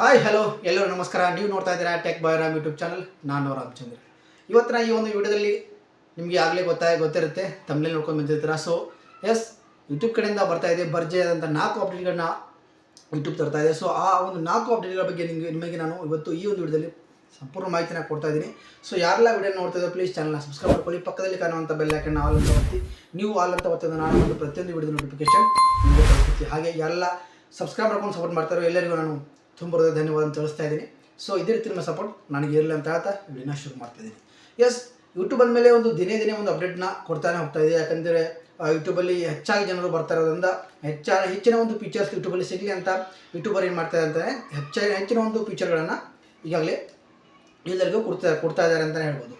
Hi hello ಎಲ್ಲರೂ ನಮಸ್ಕಾರ. ನೀವು ನೋಡ್ತಾ ಇದ್ದೀರಾ tech by Ram YouTube channel ನಾನು ರಾಮಚಂದ್ರ. ಇವತ್ತಿನ ಈ ಒಂದು ವಿಡಿಯೋದಲ್ಲಿ ನಿಮಗೆ ಆಗಲೇ ಗೊತ್ತಾಗ ಗೊತ್ತಿರುತ್ತೆ. ತಮ್ಮಲ್ಲಿ ನೋಡ್ಕೊಂಡು ಬಂದಿರ್ತೀರ? ಸೊ ಎಸ್ ಯೂಟ್ಯೂಬ್ ಕಡೆಯಿಂದ ಬರ್ತಾ ಇದೆ. ಬರ್ಜೆ ಆದಂಥ ನಾಲ್ಕು ಅಪ್ಡೇಟ್ಗಳನ್ನ ಯೂಟ್ಯೂಬ್ ತರ್ತಾ ಇದೆ. ಸೊ ಆ ಒಂದು ನಾಲ್ಕು ಅಪ್ಡೇಟ್ಗಳ ಬಗ್ಗೆ ನಿಮಗೆ ನಿಮಗೆ ನಾನು ಇವತ್ತು ಈ ಒಂದು ವಿಡಿಯೋದಲ್ಲಿ ಸಂಪೂರ್ಣ ಮಾಹಿತಿನ ಕೊಡ್ತಾ ಇದ್ದೀನಿ. ಸೊ ಯಾರೆಲ್ಲ ವಿಡಿಯೋ ನೋಡ್ತಾ ಇದ್ದಾರೆ ಪ್ಲೀಸ್ ಚಾನಲ್ನ ಸಬ್ಸ್ಕ್ರೈಬ್ ಮಾಡ್ಕೊಳ್ಳಿ. ಪಕ್ಕದಲ್ಲಿ ಕಾಣುವಂಥ ಬೆಲ್ ಹಾಕನ್ನು ಆಲ್ ಅಂತ ಒತ್ತಿ. ನೀವು ಆಲ್ ಅಂತ ಒತ್ತಿದ ನಾನು ಒಂದು ಪ್ರತಿಯೊಂದು ವಿಡಿಯೋ ನೋಟಿಫಿಕೇಶನ್ ನಿಮಗೆ ಹಾಗೆ ಎಲ್ಲ ಸಬ್ಸ್ಕ್ರೈಬ್ ಮಾಡ್ಕೊಂಡು ಸಪೋರ್ಟ್ ಮಾಡ್ತಾರೋ ಎಲ್ಲರಿಗೂ ನಾನು ತುಂಬ ಹೃದಯ ಧನ್ಯವಾದ ತಿಳಿಸ್ತಾ ಇದ್ದೀನಿ. ಸೊ ಇದೇ ರೀತಿ ನಿಮ್ಮ ಸಪೋರ್ಟ್ ನನಗೆ ಇರಲಿ ಅಂತ ಹೇಳ್ತಾ ವಿಡಿಯೋನ ಶುರು ಮಾಡ್ತಾ ಇದ್ದೀನಿ. ಎಸ್ ಯೂಟ್ಯೂಬ್ ಅಂದಮೇಲೆ ಒಂದು ದಿನೇ ದಿನೇ ಒಂದು ಅಪ್ಡೇಟ್ನ ಕೊಡ್ತಾನೆ ಹೋಗ್ತಾ ಇದೆ. ಯಾಕಂದರೆ ಯೂಟ್ಯೂಬಲ್ಲಿ ಹೆಚ್ಚಾಗಿ ಜನರು ಬರ್ತಾ ಇರೋದ್ರಿಂದ ಹೆಚ್ಚಾಗಿ ಹೆಚ್ಚಿನ ಒಂದು ಫೀಚರ್ಸ್ ಯೂಟ್ಯೂಬಲ್ಲಿ ಸಿಗಲಿ ಅಂತ ಯೂಟ್ಯೂಬರ್ ಏನು ಮಾಡ್ತಾರೆ ಅಂತಾನೆ ಹೆಚ್ಚಾಗಿ ಹೆಚ್ಚಿನ ಒಂದು ಫೀಚರ್ಗಳನ್ನು ಈಗಾಗಲೇ ಎಲ್ಲರಿಗೂ ಕೊಡ್ತಾ ಕೊಡ್ತಾ ಇದ್ದಾರೆ ಅಂತಲೇ ಹೇಳ್ಬೋದು.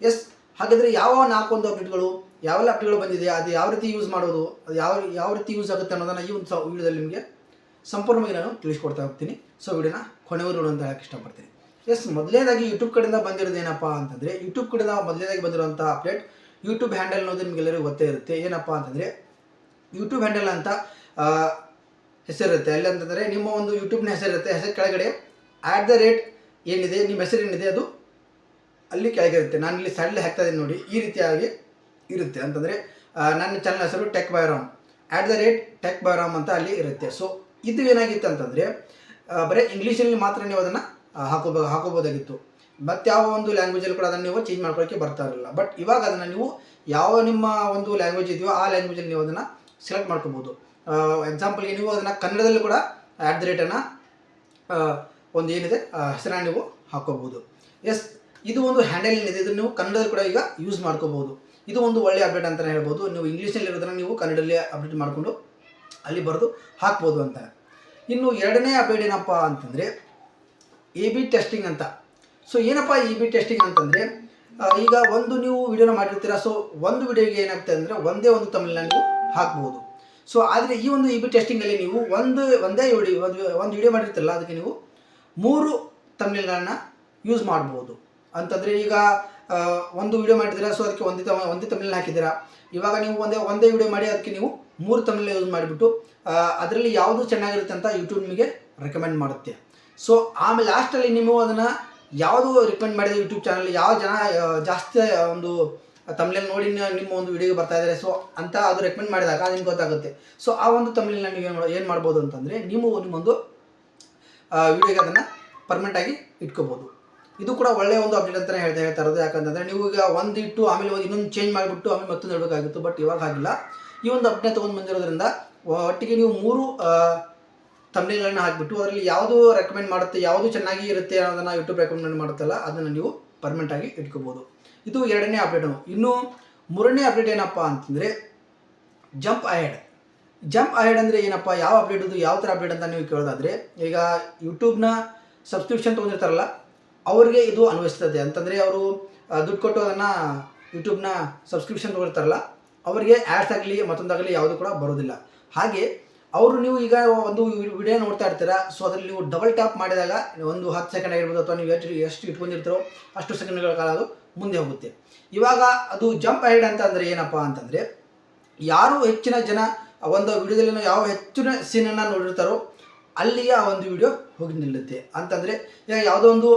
ಎಸ್ ಹಾಗಾದರೆ ಯಾವ ನಾಲ್ಕೊಂದು ಅಪ್ಡೇಟ್ಗಳು ಯಾವೆಲ್ಲ ಅಪ್ಡೇಟ್ಗಳು ಬಂದಿದೆ, ಅದು ಯಾವ ರೀತಿ ಯೂಸ್ ಮಾಡೋದು, ಅದು ಯಾವ ಯಾವ ರೀತಿ ಯೂಸ್ ಆಗುತ್ತೆ ಅನ್ನೋದನ್ನು ಈ ಒಂದು ವಿಡಿಯೋದಲ್ಲಿ ನಿಮಗೆ ಸಂಪೂರ್ಣವಾಗಿ ನಾನು ತಿಳಿಸ್ಕೊಡ್ತಾ ಹೋಗ್ತೀನಿ. ಸೊ ವಿಡಿಯೋನ ಕೊನೆವರೆಗೂ ಅಂತ ಹೇಳಕ್ಕೆ ಇಷ್ಟಪಡ್ತೀನಿ. ಎಸ್ ಮೊದಲನೇದಾಗಿ ಯೂಟ್ಯೂಬ್ ಕಡೆಯಿಂದ ಬಂದಿರೋದು ಏನಪ್ಪ ಅಂತಂದರೆ ಯೂಟ್ಯೂಬ್ ಕಡೆಯಿಂದ ಮೊದಲನೇದಾಗಿ ಬಂದಿರುವಂಥ ಅಪ್ಡೇಟ್ ಯೂಟ್ಯೂಬ್ ಹ್ಯಾಂಡಲ್ ಅನ್ನೋದು ನಿಮಗೆಲ್ಲರಿಗೂ ಗೊತ್ತೇ ಇರುತ್ತೆ. ಏನಪ್ಪ ಅಂತಂದರೆ ಯೂಟ್ಯೂಬ್ ಹ್ಯಾಂಡಲ್ ಅಂತ ಹೆಸರಿರುತ್ತೆ. ಅಲ್ಲಿ ಅಂತಂದರೆ, ನಿಮ್ಮ ಒಂದು ಯೂಟ್ಯೂಬ್ನ ಹೆಸರಿರುತ್ತೆ. ಹೆಸರು ಕೆಳಗಡೆ ಆ್ಯಟ್ ದ ರೇಟ್ ಏನಿದೆ, ನಿಮ್ಮ ಹೆಸರು ಏನಿದೆ, ಅದು ಅಲ್ಲಿ ಕೆಳಗೆ ಇರುತ್ತೆ. ನಾನು ಇಲ್ಲಿ ಸಡ್ಲ್ ಹಾಕ್ತಾ ಇದ್ದೀನಿ ನೋಡಿ. ಈ ರೀತಿಯಾಗಿ ಇರುತ್ತೆ. ಅಂತಂದರೆ ನನ್ನ ಚಾನಲ್ ಹೆಸರು tech Bairam at the rate tech Bairam ಅಂತ ಅಲ್ಲಿ ಇರುತ್ತೆ. ಸೊ ಇದು ಏನಾಗಿತ್ತು ಅಂತಂದರೆ ಬರೀ ಇಂಗ್ಲೀಷಲ್ಲಿ ಮಾತ್ರ ನೀವು ಅದನ್ನು ಹಾಕೋಬೋ, ಹಾಕೋಬೋದಾಗಿತ್ತು. ಮತ್ತು ಯಾವ ಒಂದು ಲ್ಯಾಂಗ್ವೇಜಲ್ಲಿ ಕೂಡ ಅದನ್ನು ನೀವು ಚೇಂಜ್ ಮಾಡ್ಕೊಳ್ಳೋಕ್ಕೆ ಬರ್ತಾ ಇರಲಿಲ್ಲ. ಬಟ್ ಇವಾಗ ಅದನ್ನು ನೀವು ಯಾವ ನಿಮ್ಮ ಒಂದು ಲ್ಯಾಂಗ್ವೇಜ್ ಇದೆಯೋ ಆ ಲ್ಯಾಂಗ್ವೇಜಲ್ಲಿ ನೀವು ಅದನ್ನು ಸೆಲೆಕ್ಟ್ ಮಾಡ್ಕೋಬೋದು. ಎಕ್ಸಾಂಪಲ್ಗೆ ನೀವು ಅದನ್ನು ಕನ್ನಡದಲ್ಲೂ ಕೂಡ ಆ್ಯಟ್ ದ ರೇಟನ್ನು ಒಂದು ಏನಿದೆ ಹೆಸರನ್ನ ನೀವು ಹಾಕೋಬಹುದು ಎಸ್ ಇದು ಒಂದು ಹ್ಯಾಂಡಲ್ ಏನಿದೆ, ಇದನ್ನು ನೀವು ಕನ್ನಡದಲ್ಲಿ ಕೂಡ ಈಗ ಯೂಸ್ ಮಾಡ್ಕೋಬೋದು. ಇದು ಒಂದು ಒಳ್ಳೆ ಅಪ್ಡೇಟ್ ಅಂತಲೇ ಹೇಳ್ಬೋದು. ನೀವು ಇಂಗ್ಲೀಷ್ನಲ್ಲಿ ಇರೋದನ್ನು ನೀವು ಕನ್ನಡದಲ್ಲಿ ಅಪ್ಡೇಟ್ ಮಾಡಿಕೊಂಡು ಅಲ್ಲಿ ಬರೆದು ಹಾಕ್ಬೋದು ಅಂತ. ಇನ್ನು ಎರಡನೇ ಅಪ್ಡೇಟ್ ಏನಪ್ಪ ಅಂತಂದರೆ ಎ ಬಿ ಟೆಸ್ಟಿಂಗ್ ಅಂತ. ಸೊ ಏನಪ್ಪ ಇ ಬಿ ಟೆಸ್ಟಿಂಗ್ ಅಂತಂದರೆ ಈಗ ಒಂದು ನೀವು ವಿಡಿಯೋನ ಮಾಡಿರ್ತೀರಾ ಸೊ ಒಂದು ವಿಡಿಯೋಗೆ ಏನಾಗ್ತದೆ ಅಂದರೆ ಒಂದೇ ಒಂದು ತಮಿಳನ್ನ ನೀವು ಹಾಕ್ಬೋದು. ಸೊ ಆದರೆ ಈ ಒಂದು ಇ ಬಿ ಟೆಸ್ಟಿಂಗಲ್ಲಿ ನೀವು ಒಂದು, ಒಂದೇ ಒಂದು ಒಂದು ವಿಡಿಯೋ ಮಾಡಿರ್ತಿರಲ್ಲ, ಅದಕ್ಕೆ ನೀವು ಮೂರು ತಮಿಳ್ಗಳನ್ನ ಯೂಸ್ ಮಾಡ್ಬೋದು. ಅಂತಂದರೆ ಈಗ ಒಂದು ವಿಡಿಯೋ ಮಾಡಿದ್ದೀರಾ ಸೊ ಅದಕ್ಕೆ ಒಂದೇ ತಮ, ಒಂದೇ ತಮಿಳನ್ನ ಹಾಕಿದ್ದೀರಾ. ಇವಾಗ ನೀವು ಒಂದೇ ಒಂದೇ ವಿಡಿಯೋ ಮಾಡಿ, ಅದಕ್ಕೆ ನೀವು ಮೂರು ತಮಿಳನ್ನ ಯೂಸ್ ಮಾಡಿಬಿಟ್ಟು ಅದರಲ್ಲಿ ಯಾವುದು ಚೆನ್ನಾಗಿರುತ್ತೆ ಅಂತ ಯೂಟ್ಯೂಬ್ ನಿಮಗೆ ರೆಕಮೆಂಡ್ ಮಾಡುತ್ತೆ. ಸೊ ಆಮೇಲೆ ಲಾಸ್ಟಲ್ಲಿ ನೀವು ಅದನ್ನು ಯಾವುದು ರೆಕಮೆಂಡ್ ಮಾಡಿದ ಯೂಟ್ಯೂಬ್ ಚಾನಲ್ ಯಾವ ಜನ ಜಾಸ್ತಿ ಒಂದು ತಮಿಳಲ್ಲಿ ನೋಡಿ ನಿಮ್ಮ ಒಂದು ವಿಡಿಯೋಗೆ ಬರ್ತಾ ಇದ್ದಾರೆ ಸೊ ಅಂತ ಅದು ರೆಕಮೆಂಡ್ ಮಾಡಿದಾಗ ನಿಮ್ಗೆ ಗೊತ್ತಾಗುತ್ತೆ. ಸೊ ಆ ಒಂದು ತಮಿಳನ್ನ ನೀವು ಏನು ಏನು ಮಾಡ್ಬೋದು ಅಂತಂದರೆ, ನೀವು ನಿಮ್ಮೊಂದು ವಿಡಿಯೋಗೆ ಅದನ್ನು ಪರ್ಮನೆಂಟಾಗಿ ಇಟ್ಕೋಬೋದು. ಇದು ಕೂಡ ಒಳ್ಳೆಯ ಒಂದು ಅಪ್ಡೇಟ್ ಅಂತಲೇ ಹೇಳ್ತಾ ಹೇಳ್ತಾ ಇರೋದು. ಯಾಕಂತಂದರೆ, ನೀವು ಈಗ ಒಂದು ಇಟ್ಟು ಆಮೇಲೆ ಇನ್ನೊಂದು ಚೇಂಜ್ ಮಾಡಿಬಿಟ್ಟು ಆಮೇಲೆ ಮತ್ತೊಂದು ಇಡಬೇಕಾಗಿತ್ತು ಬಟ್ ಇವಾಗ ಆಗಿಲ್ಲ ಈ ಒಂದು ಅಪ್ಡೇಟ್ ತೊಗೊಂಡು ಬಂದಿರೋದ್ರಿಂದ ಒಟ್ಟಿಗೆ ನೀವು ಮೂರು ತಮಿಳುಗಳನ್ನ ಹಾಕಿಬಿಟ್ಟು ಅದರಲ್ಲಿ ಯಾವುದು ರೆಕಮೆಂಡ್ ಮಾಡುತ್ತೆ, ಯಾವುದು ಚೆನ್ನಾಗಿ ಇರುತ್ತೆ ಅನ್ನೋದನ್ನು ಯೂಟ್ಯೂಬ್ ರೆಕಮೆಂಡ್ ಮಾಡುತ್ತಲ್ಲ, ಅದನ್ನು ನೀವು ಪರ್ಮನೆಂಟಾಗಿ ಇಟ್ಕೋಬೋದು. ಇದು ಎರಡನೇ ಅಪ್ಡೇಟು ಇನ್ನು ಮೂರನೇ ಅಪ್ಡೇಟ್ ಏನಪ್ಪ ಅಂತಂದರೆ ಜಂಪ್ ಅಹೆಡ್ ಜಂಪ್ ಅಹೆಡ್ ಅಂದರೆ ಏನಪ್ಪ, ಯಾವ ಅಪ್ಡೇಟ್ ಇದು, ಯಾವ ಥರ ಅಪ್ಡೇಟ್ ಅಂತ ನೀವು ಕೇಳೋದಾದರೆ, ಈಗ ಯೂಟ್ಯೂಬ್ನ ಸಬ್ಸ್ಕ್ರಿಪ್ಷನ್ ತೊಗೊಂಡಿರ್ತಾರಲ್ಲ, ಅವರಿಗೆ ಇದು ಅನ್ವಯಿಸ್ತದೆ. ಅಂತಂದರೆ ಅವರು ದುಡ್ಡು ಕೊಟ್ಟು ಅದನ್ನು ಯೂಟ್ಯೂಬ್ನ ಸಬ್ಸ್ಕ್ರಿಪ್ಷನ್ ತೊಗೊಳ್ತಾರಲ್ಲ ಅವರಿಗೆ ಆ್ಯಡ್ಸ್ ಆಗಲಿ ಮತ್ತೊಂದಾಗಲಿ ಯಾವುದು ಕೂಡ ಬರೋದಿಲ್ಲ. ಹಾಗೆ ಅವರು ನೀವು ಈಗ ಒಂದು ವಿಡಿಯೋ ನೋಡ್ತಾ ಇರ್ತೀರಾ ಸೊ ಅದರಲ್ಲಿ ನೀವು ಡಬಲ್ ಟ್ಯಾಪ್ ಮಾಡಿದಾಗ ಒಂದು ಹತ್ತು ಸೆಕೆಂಡ್ ಆಗಿರ್ಬೋದು ಅಥವಾ ನೀವು ಎಷ್ಟು ಎಷ್ಟು ಇಟ್ಕೊಂಡಿರ್ತೀರೋ ಅಷ್ಟು ಸೆಕೆಂಡ್ಗಳ ಕಾಲ ಅದು ಮುಂದೆ ಹೋಗುತ್ತೆ. ಇವಾಗ ಅದು ಜಂಪ್ ಹೈಡ್ ಅಂತ ಅಂದರೆ ಏನಪ್ಪ ಅಂತಂದರೆ, ಯಾರು ಹೆಚ್ಚಿನ ಜನ ಒಂದು ವಿಡಿಯೋದಲ್ಲಿ ಯಾವ ಹೆಚ್ಚಿನ ಸೀನನ್ನು ನೋಡಿರ್ತಾರೋ ಅಲ್ಲಿಯ ಒಂದು ವಿಡಿಯೋ ಹೋಗಿ ನಿಲ್ಲುತ್ತೆ. ಅಂತಂದರೆ, ಈಗ ಯಾವುದೋ ಒಂದು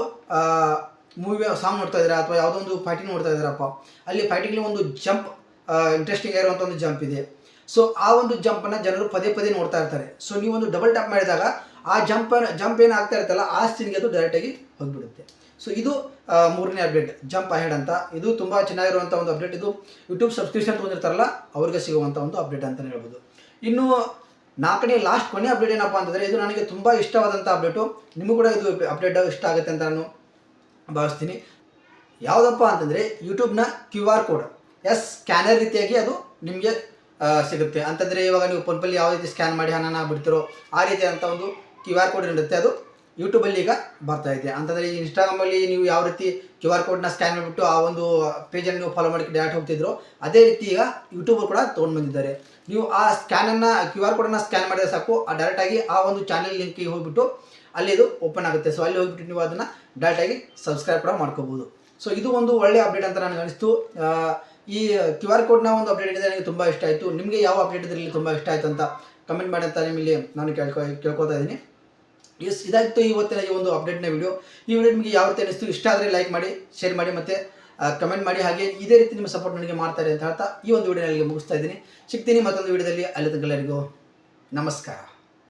ಮೂವಿ ಸಾಂಗ್ ನೋಡ್ತಾ ಇದ್ದೀರಾ ಅಥವಾ ಯಾವುದೋ ಒಂದು ಫೈಟಿಂಗ್ ನೋಡ್ತಾ ಇದ್ದಾರಪ್ಪ, ಅಲ್ಲಿ ಫೈಟಿಂಗ್ಲಿ ಒಂದು ಜಂಪ್ ಇಂಟ್ರೆಸ್ಟಿಂಗ್ ಆಗಿರುವಂಥ ಒಂದು ಜಂಪ್ ಇದೆ. ಸೊ ಆ ಒಂದು ಜಂಪನ್ನು ಜನರು ಪದೇ ಪದೇ ನೋಡ್ತಾ ಇರ್ತಾರೆ. ಸೊ ನೀವೊಂದು ಡಬಲ್ ಟ್ಯಾಪ್ ಮಾಡಿದಾಗ ಆ ಜಂಪ್ ಜಂಪ್ ಏನು ಆಗ್ತಾ ಇರ್ತಲ್ಲ ಆ ಸ್ಥಿನಿಗೆ ಅದು ಡೈರೆಕ್ಟಾಗಿ ಹೋಗಿಬಿಡುತ್ತೆ. ಸೊ ಇದು ಮೂರನೇ ಅಪ್ಡೇಟ್ ಜಂಪ್ ಅಹೆಡ್ ಅಂತ. ಇದು ತುಂಬ ಚೆನ್ನಾಗಿರುವಂಥ ಒಂದು ಅಪ್ಡೇಟ್ ಇದು ಯೂಟ್ಯೂಬ್ ಸಬ್ಸ್ಕ್ರಿಪ್ಷನ್ ತೊಗೊಂಡಿರ್ತಾರಲ್ಲ, ಅವ್ರಿಗೆ ಸಿಗುವಂಥ ಒಂದು ಅಪ್ಡೇಟ್ ಅಂತಲೇ ಹೇಳ್ಬೋದು. ಇನ್ನು, ನಾಲ್ಕನೇ ಲಾಸ್ಟ್ ಕೊನೆ ಅಪ್ಡೇಟ್ ಏನಪ್ಪ ಅಂತಂದರೆ, ಇದು ನನಗೆ ತುಂಬ ಇಷ್ಟವಾದಂಥ ಅಪ್ಡೇಟು ನಿಮಗೂ ಕೂಡ ಇದು ಅಪ್ಡೇಟ್ ಇಷ್ಟ ಆಗುತ್ತೆ ಅಂತ ನಾನು ಭಾವಿಸ್ತೀನಿ. ಯಾವುದಪ್ಪ ಅಂತಂದರೆ ಯೂಟ್ಯೂಬ್ನ Q R code S scanner ರೀತಿಯಾಗಿ ಅದು ನಿಮಗೆ ಸಿಗುತ್ತೆ. ಅಂತಂದರೆ ಇವಾಗ ನೀವು ಫೋನ್ಪಲ್ಲಿ ಯಾವ ರೀತಿ ಸ್ಕ್ಯಾನ್ ಮಾಡಿ ಹಣನ ಬಿಡ್ತಿರೋ ಆ ರೀತಿಯಾದಂಥ ಒಂದು ಕ್ಯೂ ಆರ್ ಕೋಡ್ ಇರುತ್ತೆ. ಅದು ಯೂಟ್ಯೂಬಲ್ಲಿ ಈಗ ಬರ್ತಾ ಇದೆ. ಅಂತಂದರೆ ಈ ಇನ್ಸ್ಟಾಗ್ರಾಮಲ್ಲಿ ನೀವು ಯಾವ ರೀತಿ ಕ್ಯೂ ಆರ್ ಕೋಡ್ನ ಸ್ಕ್ಯಾನ್ ಮಾಡಿಬಿಟ್ಟು ಆ ಒಂದು ಪೇಜನ್ನು ನೀವು ಫಾಲೋ ಮಾಡಿ ಡೈರೆಕ್ಟ್ ಹೋಗ್ತಿದ್ರು, ಅದೇ ರೀತಿ ಈಗ ಯೂಟ್ಯೂಬರ್ ಕೂಡ ತೊಗೊಂಡು ಬಂದಿದ್ದಾರೆ. ನೀವು ಆ ಸ್ಕ್ಯಾನನ್ನು ಕ್ಯೂ ಆರ್ ಕೋಡನ್ನು ಸ್ಕ್ಯಾನ್ ಮಾಡಿದ್ರೆ ಸಾಕು. ಆ ಡೈರೆಕ್ಟಾಗಿ ಆ ಒಂದು ಚಾನೆಲ್ ಲಿಂಕಿಗೆ ಹೋಗ್ಬಿಟ್ಟು ಅಲ್ಲಿ ಇದು ಓಪನ್ ಆಗುತ್ತೆ. ಸೊ ಅಲ್ಲಿ ಹೋಗ್ಬಿಟ್ಟು ನೀವು ಅದನ್ನು ಡೈರೆಕ್ಟಾಗಿ ಸಬ್ಸ್ಕ್ರೈಬ್ ಕೂಡ ಮಾಡ್ಕೋಬೋದು. ಸೊ ಇದು ಒಂದು ಒಳ್ಳೆಯ ಅಪ್ಡೇಟ್ ಅಂತ ನನಗೆ ಅನಿಸ್ತು. ಈ ಕ್ಯೂ ಆರ್ ಕೋಡ್ನ ಒಂದು ಅಪ್ಡೇಟ್ ಇದೆ ನನಗೆ ತುಂಬ ಇಷ್ಟ ಆಯಿತು. ನಿಮಗೆ ಯಾವ ಅಪ್ಡೇಟ್ ಇದರಲ್ಲಿ ತುಂಬ ಇಷ್ಟ ಆಯಿತು ಅಂತ ಕಮೆಂಟ್ ಮಾಡಿ ಅಂತ ನಿಮ್ಮಲ್ಲಿ ನಾನು ಕೇಳ್ಕೊ, ಕೇಳ್ಕೊತಾ ಇದ್ದೀನಿ. ಎಸ್ ಇದಾಗಿತ್ತು ಇವತ್ತಿನ ಈ ಒಂದು ಅಪ್ಡೇಟ್ನ ವಿಡಿಯೋ ಈ ವಿಡಿಯೋ ನಿಮಗೆ ಯಾವ ರೀತಿ ಅನಿಸ್ತು ಇಷ್ಟ ಆದರೆ ಲೈಕ್ ಮಾಡಿ ಶೇರ್ ಮಾಡಿ ಮತ್ತು ಕಮೆಂಟ್ ಮಾಡಿ. ಹಾಗೆ ಇದೇ ರೀತಿ ನಿಮ್ಮ ಸಪೋರ್ಟ್ ನನಗೆ ಮಾಡ್ತಾರೆ ಅಂತ ಹೇಳ್ತಾ ಈ ಒಂದು ವಿಡಿಯೋ ನನಗೆ ಮುಗಿಸ್ತಾ ಇದ್ದೀನಿ. ಸಿಗ್ತೀನಿ ಮತ್ತೊಂದು ವಿಡಿಯೋದಲ್ಲಿ ಅಲ್ಲಿ ತನಕ ನಮಸ್ಕಾರ.